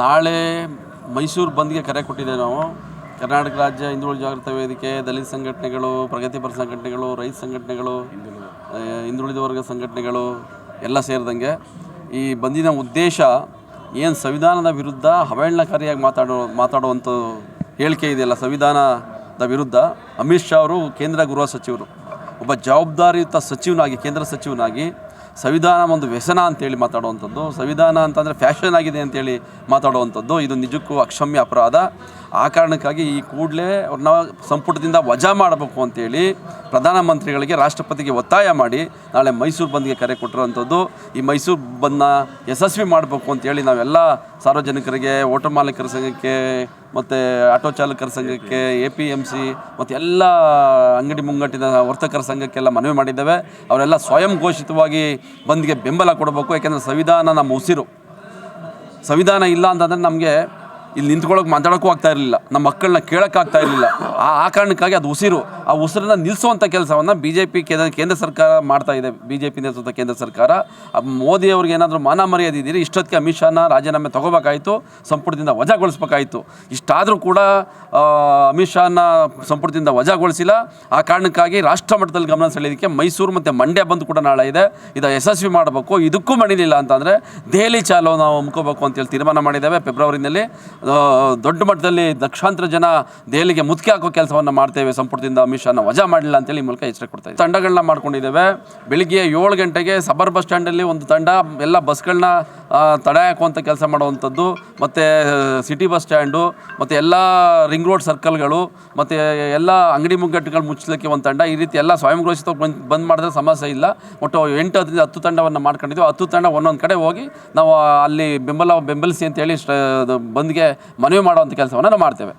ನಾಳೆ ಮೈಸೂರು ಬಂದ್ಗೆ ಕರೆ ಕೊಟ್ಟಿದ್ದೇವೆ ನಾವು. ಕರ್ನಾಟಕ ರಾಜ್ಯ ಹಿಂದುಳಿದ ಜಾಗೃತ ವೇದಿಕೆ, ದಲಿತ ಸಂಘಟನೆಗಳು, ಪ್ರಗತಿಪರ ಸಂಘಟನೆಗಳು, ರೈತ ಸಂಘಟನೆಗಳು ಹಿಂದುಳಿದ ವರ್ಗ ಸಂಘಟನೆಗಳು ಎಲ್ಲ ಸೇರಿದಂಗೆ ಈ ಬಂದಿನ ಉದ್ದೇಶ ಏನು ಸಂವಿಧಾನದ ವಿರುದ್ಧ ಹವೇಳನಕಾರಿಯಾಗಿ ಮಾತಾಡೋ ಮಾತಾಡುವಂಥ ಹೇಳಿಕೆ ಇದೆಯಲ್ಲ, ಸಂವಿಧಾನದ ವಿರುದ್ಧ ಅಮಿತ್ ಶಾ ಅವರು ಕೇಂದ್ರ ಗೃಹ ಸಚಿವರು. ಒಬ್ಬ ಜವಾಬ್ದಾರಿಯುತ ಸಚಿವನಾಗಿ, ಕೇಂದ್ರ ಸಚಿವನಾಗಿ ಸಂವಿಧಾನ ಒಂದು ವ್ಯಸನ ಅಂತೇಳಿ ಮಾತಾಡುವಂಥದ್ದು. ಸಂವಿಧಾನ ಅಂತಂದರೆ ಫ್ಯಾಷನ್ ಆಗಿದೆ ಅಂತೇಳಿ ಮಾತಾಡುವಂಥದ್ದು. ಇದು ನಿಜಕ್ಕೂ ಅಕ್ಷಮ್ಯ ಅಪರಾಧ. ಆ ಕಾರಣಕ್ಕಾಗಿ ಈ ಕೂಡಲೇ ಅವ್ರನ್ನ ಸಂಪುಟದಿಂದ ವಜಾ ಮಾಡಬೇಕು ಅಂತೇಳಿ ಪ್ರಧಾನಮಂತ್ರಿಗಳಿಗೆ, ರಾಷ್ಟ್ರಪತಿಗೆ ಒತ್ತಾಯ ಮಾಡಿ ನಾಳೆ ಮೈಸೂರು ಬಂದ್ಗೆ ಕರೆ ಕೊಟ್ಟಿರುವಂಥದ್ದು. ಈ ಮೈಸೂರು ಬಂದನ್ನ ಯಶಸ್ವಿ ಮಾಡಬೇಕು ಅಂತೇಳಿ ನಾವೆಲ್ಲ ಸಾರ್ವಜನಿಕರಿಗೆ, ಓಟೋ ಮಾಲೀಕರ ಸಂಘಕ್ಕೆ, ಮತ್ತು ಆಟೋ ಚಾಲಕರ ಸಂಘಕ್ಕೆ, ಎ ಪಿ ಎಂ ಸಿ, ಮತ್ತು ಎಲ್ಲ ಅಂಗಡಿ ಮುಂಗಟ್ಟಿನ ವರ್ತಕರ ಸಂಘಕ್ಕೆಲ್ಲ ಮನವಿ ಮಾಡಿದ್ದೇವೆ. ಅವರೆಲ್ಲ ಸ್ವಯಂ ಘೋಷಿತವಾಗಿ ಬಂದ್ಗೆ ಬೆಂಬಲ ಕೊಡಬೇಕು ಯಾಕೆಂದರೆ ಸಂವಿಧಾನ ನಮ್ಮ ಉಸಿರು ಸಂವಿಧಾನ ಇಲ್ಲ ಅಂತಂದರೆ ನಮಗೆ ಇಲ್ಲಿ ನಿಂತ್ಕೊಳ್ಳೋಕೆ ಮಾತಾಡೋಕ್ಕೂ ಆಗ್ತಾ ಇರಲಿಲ್ಲ. ನಮ್ಮ ಮಕ್ಕಳನ್ನ ಕೇಳೋಕ್ಕಾಗ್ತಾ ಇರಲಿಲ್ಲ. ಆ ಕಾರಣಕ್ಕಾಗಿ ಅದು ಉಸಿರು, ಆ ಉಸಿರನ್ನ ನಿಲ್ಲಿಸುವಂಥ ಕೆಲಸವನ್ನು ಬಿ ಜೆ ಪಿ ಕೇಂದ್ರ ಕೇಂದ್ರ ಸರ್ಕಾರ ಮಾಡ್ತಾ ಇದೆ. ಬಿ ಜೆ ಪಿ ಕೇಂದ್ರ ಸರ್ಕಾರ. ಮೋದಿ ಅವ್ರಿಗೆ ಏನಾದರೂ ಮಾನ ಮರ್ಯಾದೆ ಇದ್ದೀರಿ, ಇಷ್ಟೊತ್ತಿಗೆ ಅಮಿತ್ ಶಾನ ರಾಜೀನಾಮೆ ತಗೋಬೇಕಾಯಿತು, ಸಂಪುಟದಿಂದ ವಜಾಗೊಳಿಸ್ಬೇಕಾಯಿತು. ಇಷ್ಟಾದರೂ ಕೂಡ ಅಮಿತ್ ಶಾನ ಸಂಪುಟದಿಂದ ವಜಾಗೊಳಿಸಿಲ್ಲ. ಆ ಕಾರಣಕ್ಕಾಗಿ ರಾಷ್ಟ್ರ ಮಟ್ಟದಲ್ಲಿ ಗಮನ ಸೆಳೆಯೋದಕ್ಕೆ ಮೈಸೂರು ಮತ್ತು ಮಂಡ್ಯ ಬಂದು ಕೂಡ ನಾಳೆ ಇದೆ. ಇದು ಯಶಸ್ವಿ ಮಾಡಬೇಕು. ಇದಕ್ಕೂ ಮಣಿಲಿಲ್ಲ ಅಂತಂದರೆ ದೆಹಲಿ ಚಾಲೋ ನಾವು ಮುಕ್ಕೋಬೇಕು ಅಂತೇಳಿ ತೀರ್ಮಾನ ಮಾಡಿದ್ದೇವೆ. ಫೆಬ್ರವರಿನಲ್ಲಿ ದೊಡ್ಡ ಮಟ್ಟದಲ್ಲಿ ಲಕ್ಷಾಂತರ ಜನ ದೆಹಲಿಗೆ ಮುತ್ತಿ ಹಾಕೋ ಕೆಲಸವನ್ನು ಮಾಡ್ತೇವೆ. ಸಂಪುಟದಿಂದ ಅಮಿತ್ ಶಾನ ವಜಾ ಮಾಡಲಿಲ್ಲ ಅಂತೇಳಿ ಈ ಮೂಲಕ ಎಚ್ಚರಿಕೆ ಕೊಡ್ತಾ ತಂಡಗಳನ್ನ ಮಾಡ್ಕೊಂಡಿದ್ದೇವೆ. ಬೆಳಿಗ್ಗೆ ಏಳು ಗಂಟೆಗೆ ಸಬರ್ ಬಸ್ ಸ್ಟ್ಯಾಂಡಲ್ಲಿ ಒಂದು ತಂಡ, ಎಲ್ಲ ಬಸ್ಗಳನ್ನ ತಡೆ ಹಾಕುವಂಥ ಕೆಲಸ ಮಾಡುವಂಥದ್ದು ಮತ್ತು ಸಿಟಿ ಬಸ್ ಸ್ಟ್ಯಾಂಡು, ಮತ್ತು ಎಲ್ಲ ರಿಂಗ್ ರೋಡ್ ಸರ್ಕಲ್ಗಳು, ಮತ್ತು ಎಲ್ಲ ಅಂಗಡಿ ಮುಗ್ಗಟ್ಟುಗಳು ಮುಚ್ಚಲಿಕ್ಕೆ ಒಂದು ತಂಡ. ಈ ರೀತಿ ಎಲ್ಲ ಸ್ವಯಂ ಘೋಷಿತ ಬಂದ್ ಬಂದ್ ಮಾಡಿದ್ರೆ ಸಮಸ್ಯೆ ಇಲ್ಲ. ಒಟ್ಟು ಎಂಟು ಹತ್ತರಿಂದ ಹತ್ತು ತಂಡವನ್ನು ಮಾಡ್ಕೊಂಡಿದ್ವಿ ಹತ್ತು ತಂಡ ಒಂದೊಂದು ಕಡೆ ಹೋಗಿ ನಾವು ಅಲ್ಲಿ ಬೆಂಬಲ, ಬೆಂಬಲಿಸಿ ಅಂತೇಳಿ ಬಂದ್ಗೆ ಮನವಿ ಮಾಡುವಂಥ ಕೆಲಸವನ್ನು ನಾವು ಮಾಡ್ತೇವೆ.